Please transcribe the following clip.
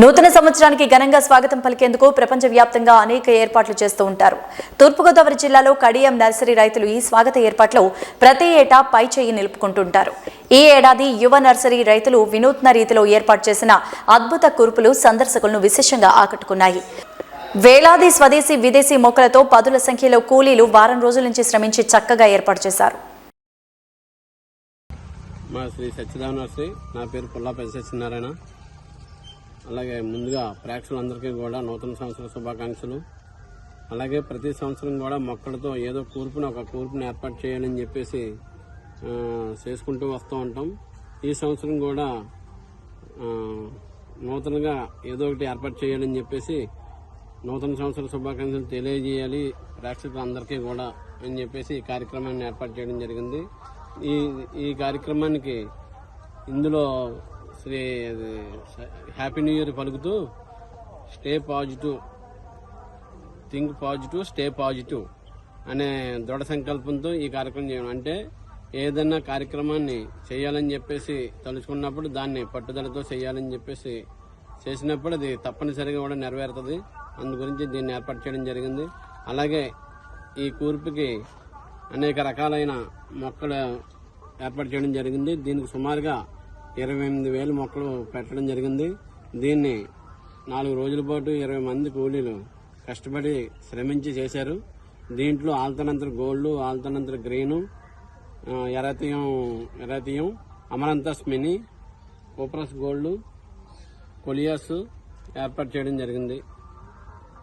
నూతన సంవత్సరానికి ఘనంగా స్వాగతం పలికేందుకు ప్రపంచవ్యాప్తంగా అనేక ఏర్పాట్లు చేస్తూ ఉంటారు. తూర్పుగోదావరి జిల్లాలో కడియం నర్సరీ రైతులు ఈ స్వాగత ఏర్పాట్లో ప్రతి ఏటా పై చేయి నిలుపుకుంటుంటారు. ఈ ఏడాది యువ నర్సరీ రైతులు వినూత్న రీతిలో ఏర్పాటు చేసిన అద్భుత కూర్పులు సందర్శకులను విశేషంగా ఆకట్టుకున్నాయి. వేలాది స్వదేశీ విదేశీ మొక్కలతో పదుల సంఖ్యలో కూలీలు వారం రోజుల నుంచి శ్రమించి చక్కగా ఏర్పాటు చేశారు. మా శ్రీ సత్యదేవ నర్సరీ నా పేరు పుల్లాపల్లి సత్యనారాయణ. అలాగే ముందుగా ప్రేక్షకులందరికీ కూడా నూతన సంవత్సర శుభాకాంక్షలు. అలాగే ప్రతి సంవత్సరం కూడా మొక్కలతో ఏదో కూర్పును ఒక కూర్పును ఏర్పాటు చేయాలని చెప్పేసి చేసుకుంటూ వస్తూ ఉంటాం. ఈ సంవత్సరం కూడా నూతనంగా ఏదో ఒకటి ఏర్పాటు చేయాలని చెప్పేసి నూతన సంవత్సర శుభాకాంక్షలు తెలియజేయాలి. ప్రేక్షకులందరికీ కూడా అని చెప్పేసి ఈ కార్యక్రమాన్ని ఏర్పాటు చేయడం జరిగింది. ఈ ఈ కార్యక్రమానికి ఇందులో శ్రీ హ్యాపీ న్యూ ఇయర్ పలుకుతూ stay positive think positive stay positive అనే దృఢ సంకల్పంతో ఈ కార్యక్రమం చేయడం. అంటే ఏదైనా కార్యక్రమాన్ని చేయాలని చెప్పేసి తలుచుకున్నప్పుడు దాన్ని పట్టుదలతో చేయాలని చెప్పేసి చేసినప్పుడు అది తప్పనిసరిగా కూడా నెరవేరుతుంది. అందు గురించి దీన్ని ఏర్పాటు చేయడం జరిగింది. అలాగే ఈ కూర్పుకి అనేక రకాలైన మొక్కలు ఏర్పాటు చేయడం జరిగింది. దీనికి సుమారుగా ఇరవై ఎనిమిది వేల మొక్కలు పెట్టడం జరిగింది. దీన్ని నాలుగు రోజుల పాటు ఇరవై మంది కూలీలు కష్టపడి శ్రమించి చేశారు. దీంట్లో ఆల్తనంతర గోల్డ్ ఆల్తనంతర గ్రీను ఎరాతీయం ఎరాతీయం అమరంతస్ మినీ కోప్రస్ గోల్డ్ కొలియాస్ ఏర్పాటు చేయడం జరిగింది.